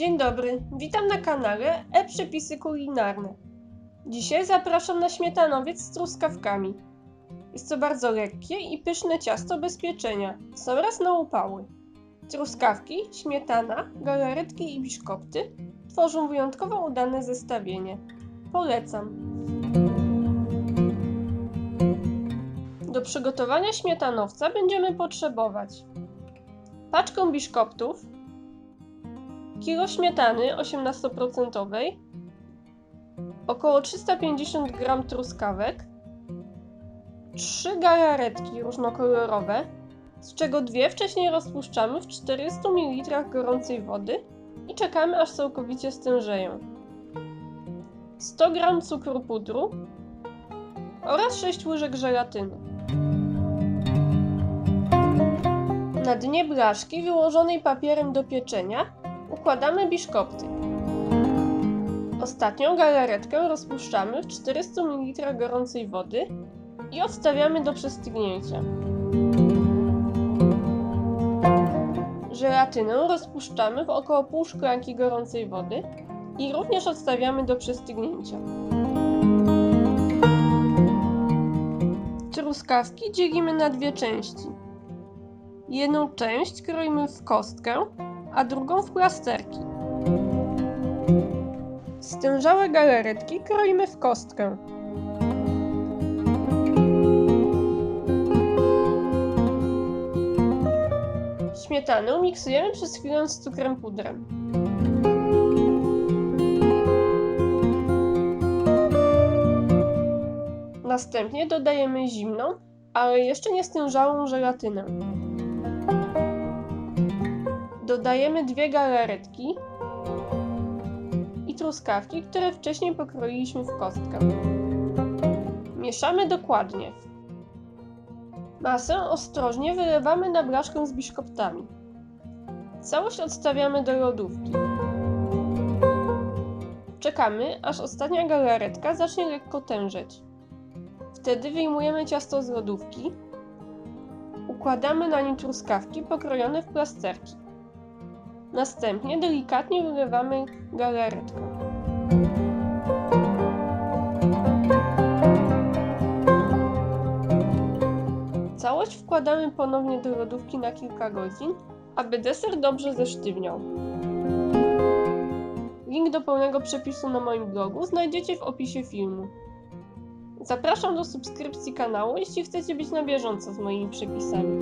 Dzień dobry, witam na kanale e-przepisy kulinarne. Dzisiaj zapraszam na śmietanowiec z truskawkami. Jest to bardzo lekkie i pyszne ciasto bez pieczenia, sam raz na upały. Truskawki, śmietana, galaretki i biszkopty tworzą wyjątkowo udane zestawienie. Polecam. Do przygotowania śmietanowca będziemy potrzebować paczkę biszkoptów, kilo śmietany 18%, około 350 g truskawek, 3 galaretki różnokolorowe, z czego dwie wcześniej rozpuszczamy w 400 ml gorącej wody i czekamy aż całkowicie stężeją. 100 g cukru pudru oraz 6 łyżek żelatyny. Na dnie blaszki wyłożonej papierem do pieczenia układamy biszkopty. Ostatnią galaretkę rozpuszczamy w 400 ml gorącej wody i odstawiamy do przestygnięcia. Żelatynę rozpuszczamy w około pół szklanki gorącej wody i również odstawiamy do przestygnięcia. Truskawki dzielimy na dwie części. Jedną część kroimy w kostkę, a drugą w plasterki. Stężałe galaretki kroimy w kostkę. Śmietanę miksujemy przez chwilę z cukrem pudrem. Następnie dodajemy zimną, ale jeszcze nie stężałą żelatynę. Dodajemy dwie galaretki i truskawki, które wcześniej pokroiliśmy w kostkę. Mieszamy dokładnie. Masę ostrożnie wylewamy na blaszkę z biszkoptami. Całość odstawiamy do lodówki. Czekamy, aż ostatnia galaretka zacznie lekko tężeć. Wtedy wyjmujemy ciasto z lodówki. Układamy na nim truskawki pokrojone w plasterki. Następnie delikatnie wylewamy galaretkę. Całość wkładamy ponownie do lodówki na kilka godzin, aby deser dobrze zesztywniał. Link do pełnego przepisu na moim blogu znajdziecie w opisie filmu. Zapraszam do subskrypcji kanału, jeśli chcecie być na bieżąco z moimi przepisami.